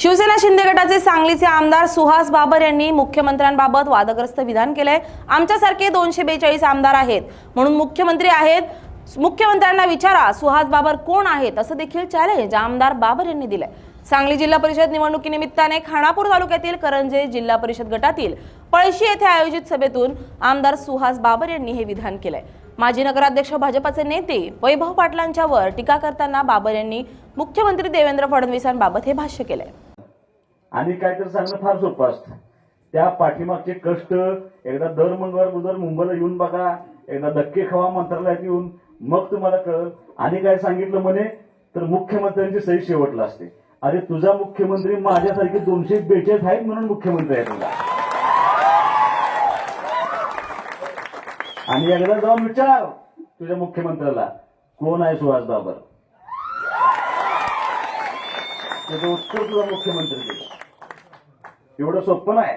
शिवसेना शिंदे गटाचे सांगलीचे आमदार सुहास बाबर यांनी मुख्यमंत्र्यांबाबत वादग्रस्त विधान केलंय. आमच्यासारखे दोनशे बेचाळीस आमदार आहेत. म्हणून मुख्यमंत्री आहेत. मुख्यमंत्र्यांना विचारा सुहास बाबर कोण आहेत? असं देखील चॅलेंज आमदार बाबर यांनी दिलंय. सांगली जिल्हा परिषद निवडणुकीनिमित्ताने खानापूर तालुक्यातील करंजे जिल्हा परिषद गटातील पळशी येथे आयोजित सभेतून आमदार सुहास बाबर यांनी हे विधान केलंय. माजी नगराध्यक्ष भाजपाचे नेते वैभव पाटलांच्यावर टीका करताना बाबर यांनी मुख्यमंत्री देवेंद्र फडणवीसांबाबत हे भाष्य केलंय. आणि काहीतरी सांगणं फार सोपं असतं. त्या पाठीमागचे कष्ट एकदा दर मंगळवार बुधवार मुंबईला येऊन बघा एकदा धक्के खावा मंत्रालयात येऊन मग तुम्हाला कळ आणि काय सांगितलं म्हणे तर मुख्यमंत्र्यांची सही शेवटला असते. अरे तुझा मुख्यमंत्री माझ्यासारखे दोनशे बेचाळीस आहेत म्हणून मुख्यमंत्री आहे तुझा. आणि एकदा जाऊन विचार तुझ्या मुख्यमंत्र्याला कोण आहे सुहास बाबर? त्याचं उत्तर तुझा मुख्यमंत्री एवढं सोपं नाही.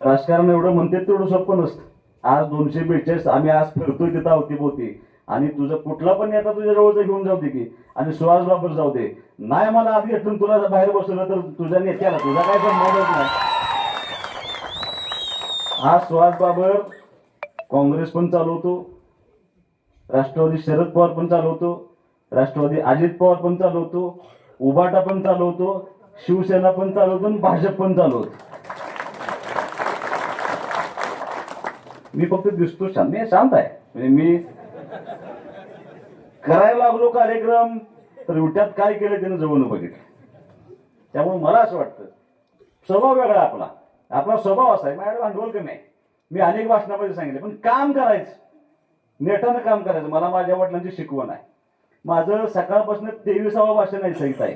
राजकारण एवढं म्हणते तेवढं सोपं नसतं. आज दोनशे बेचाळीस आम्ही आज फिरतोय तिथं अवतीभोवती. आणि तुझं कुठला पण नेता तुझ्या जवळचा घेऊन जाऊ दे की आणि सुहास बाबर जाऊ दे. नाही मला आधी घेतून तुला बाहेर बसवलं तर तुझ्या नेत्याला तुझा काय संबंधच नाही? आज सुहास बाबर काँग्रेस पण चालवतो. राष्ट्रवादी शरद पवार पण चालवतो. राष्ट्रवादी अजित पवार पण चालवतो. उबाटा पण चालवतो. शिवसेना पण चालवतो आणि भाजप पण चालवतो मी फक्त दिसतो शांत मी शांत आहे. म्हणजे मी करायला लागलो कार्यक्रम तर उट्यात काय केलं त्यानं जवळ बघितलं. त्यामुळे मला असं वाटतं स्वभाव वेगळा आपला. आपला स्वभाव असा आहे माझ्याकडे भांडवल कमी आहे. मी अनेक भाषणामध्ये सांगितले पण काम करायचं. नेटानं काम करायचं. मला माझ्या वडिलांची शिकवण आहे. माझं सकाळपासून तेविसावं भाषण आहे सहित आहे